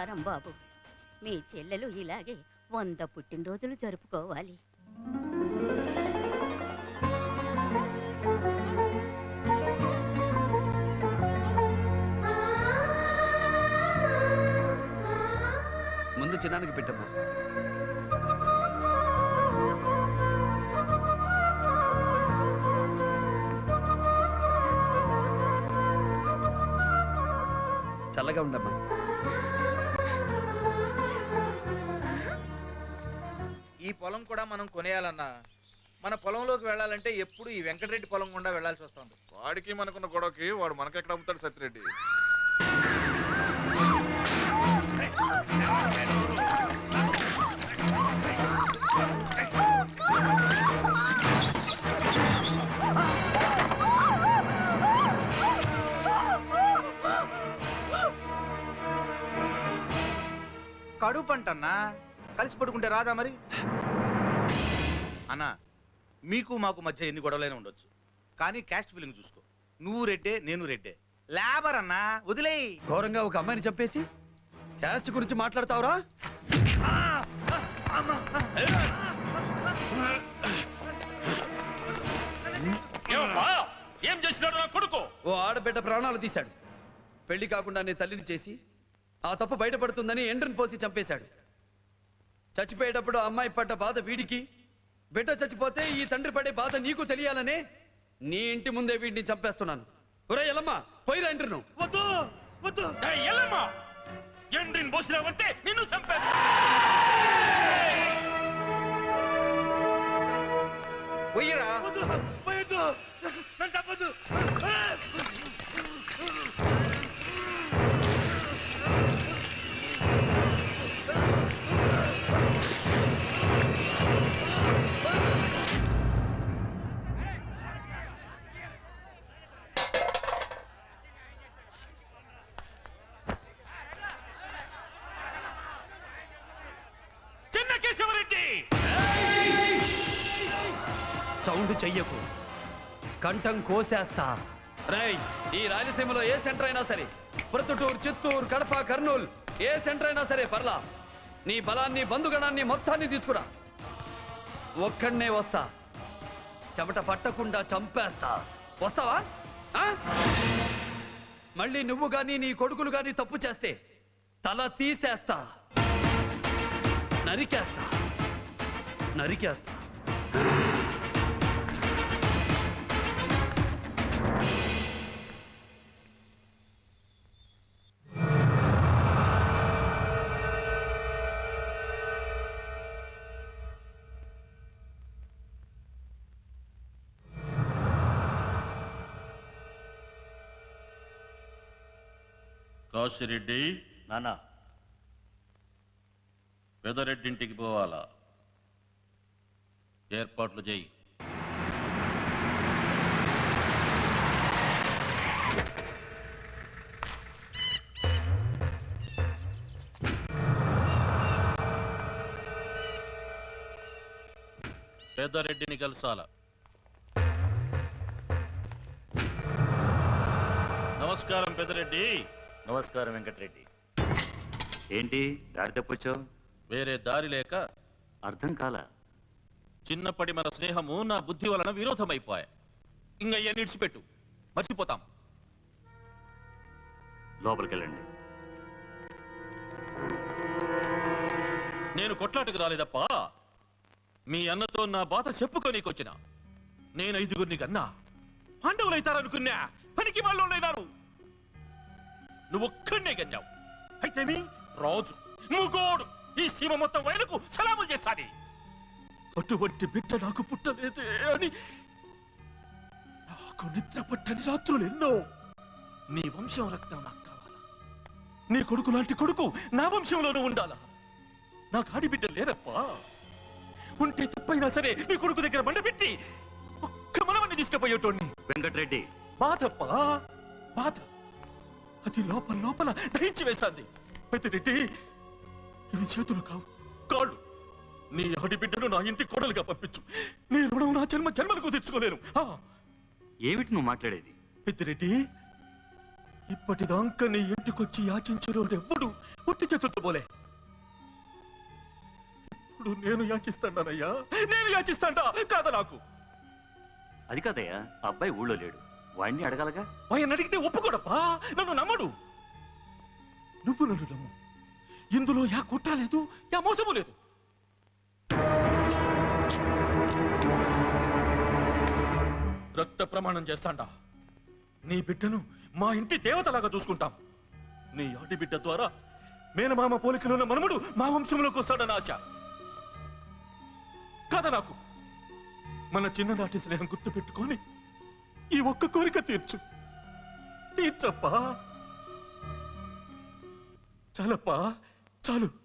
సీతారాం బాబు మీ చెల్లెలు ఇలాగే వంద పుట్టినరోజులు జరుపుకోవాలి. ముందు చిన్నానికి పెట్టమ్మా. చల్లగా ఉండమ్మా. ఈ పొలం కూడా మనం కొనేయాలన్నా మన పొలంలోకి వెళ్ళాలంటే ఎప్పుడు ఈ వెంకటరెడ్డి పొలం గుండా వెళ్ళాల్సి వస్తుంది. వాడికి మనకున్న గొడవకి వాడు మనకెక్కడ అమ్ముతాడు సత్యరెడ్డి? కడుపు పంటన్నా? కలిసి పడుకుంటే రాదా మరి? అన్నా మీకు మాకు మధ్య ఎన్ని గొడవలైనా ఉండొచ్చు. కానీ క్యాస్ట్ ఫీలింగ్ చూసుకో. నువ్వు రెడ్డే నేను రెడ్డే. లేబర్ అన్నా వదిలేయ్. ఘోరంగా ఒక అమ్మాయిని చంపేసి క్యాస్ట్ గురించి మాట్లాడతావురా? ఏం చేసినాడు నా కొడుకు? ఓ ఆడబిడ్డ ప్రాణాలు తీశాడు. పెళ్ళి కాకుండా నీ తల్లిని చేసి ఆ తప్పు బయటపడుతుందని ఎండ్రిని పోసి చంపేశాడు. చచ్చిపోయేటప్పుడు ఆ అమ్మాయి పడ్డ బాధ వీడికి? బిడ్డ చచ్చిపోతే ఈ తండ్రి పడే బాధ నీకు తెలియాలనే నీ ఇంటి ముందే వీడిని చంపేస్తున్నాను. ఒరే ఎల్లమ్మా పోయిరా ఎండ్రిను వద్దు వద్దు. ఎల్లమ్మా! ఎండిని పోసినావంటే నిన్ను చంపాను పొయ్యిరా వద్దు పోయొద్దు నన్ను తప్పదు కేశవరెడ్డి సౌండ్ చెయ్యకు. కంఠం కోసేస్తా. రేయ్ ఈ రాయలసీమలో ఏ సెంటర్ అయినా సరే ప్రొద్దుటూరు చిత్తూరు కడప కర్నూలు ఏ సెంటర్ అయినా సరే పర్లా. నీ బలాన్ని బంధుగణాన్ని మొత్తాన్ని తీసుకురా. ఒక్కడనే వస్తా. చెమట పట్టకుండా చంపేస్తా. వస్తావా? మళ్ళీ నువ్వు గాని నీ కొడుకులు గాని తప్పు చేస్తే తల తీసేస్తా. నరికేస్తా. నరికేస్తా. కాశిరెడ్డి. నానా. పెదరెడ్డింటికి పోవాలా? ఏర్పాట్లు చేయి. పెద్దరెడ్డిని కలుసాల? నమస్కారం పెద్దరెడ్డి నమస్కారం వెంకటరెడ్డి. ఏంటి? దారి తప్పొచ్చావు వేరే దారి లేక అర్థం కాల. చిన్నప్పటి మన స్నేహము నా బుద్ధి వలన విరోధమైపోయా ఇంకా ఇవన్నీ ఇడిచిపెట్టు మర్చిపోతాం. లోపలికెళ్ళండి. నేను కొట్లాటకు రాలేదప్పా. మీ అన్నతో నా బాధ చెప్పుకోనీకొచ్చిన నేను ఐదుగురిని కన్నా. పాండవులైతారనుకున్నా. పనికి వాళ్ళు ఉండేదారు నువ్వు ఒక్కడనే కన్నావు అయితే మీ రాజు ముగోడు ఈ సీమ మొత్తం వైలకు సలాములు చేస్తాది. అటువంటి బిడ్డ నాకు పుట్టలేదే అని నాకు నిద్ర పట్టని రాత్రులు ఎన్నో. నీ వంశం రక్తం నాకు కావాలా? నీ కొడుకు లాంటి కొడుకు నా వంశంలోనూ ఉండాలా? నాకు ఆడిబిడ్డ లేరప్పా? ఉంటే తప్పైనా సరే నీ కొడుకు దగ్గర బండ పెట్టి ఒక్క మనవన్ని తీసుకుపోయేటోడిని. వెంకటరెడ్డి. బాధప్పా? బాధ. అది లోపల లోపల దహించి వేశాంది పెద్దరెడ్డి ఇవి చేతులు కావు. కాళ్ళు. నీ ఆడిబిడ్డను నా ఇంటి కోడలుగా పంపించు. నీ రుణం నా జన్మ జన్మలకు తెచ్చుకోలేను ఆ, ఏమిటి నువ్వు మాట్లాడేది? పెద్దిరెడ్డి ఇప్పటిదాకా నీ ఇంటికొచ్చి యాచించినోడెవ్వడు ఒట్టి చేతులతో పోలే. ఇప్పుడు నేను యాచిస్తానయ్యా నేను యాచిస్తాండా? కాదా నాకు? అది కాదయ్యా ఆ అబ్బాయి ఊళ్ళో లేడు. వాడిని అడగాలగా? ఆయన అడిగితే ఒప్పుకోడప్పా. నన్ను నమ్మడు. నువ్వు నన్ను నమ్ము. ఇందులో యా కుట్ర లేదు యా మోసము లేదు. రక్త ప్రమాణం చేస్తాండా. నీ బిడ్డను మా ఇంటి దేవతలాగా చూసుకుంటాం. నీ ఆటి బిడ్డ ద్వారా మేనమామ పోలికలున్న మనముడు మా వంశంలోకి వస్తాడన్న ఆశ. కాదా నాకు? మన చిన్ననాటి స్నేహం గుర్తు పెట్టుకొని ఈ ఒక్క కోరిక తీర్చు. తీర్చప్పా. చాలప్పా. चालू.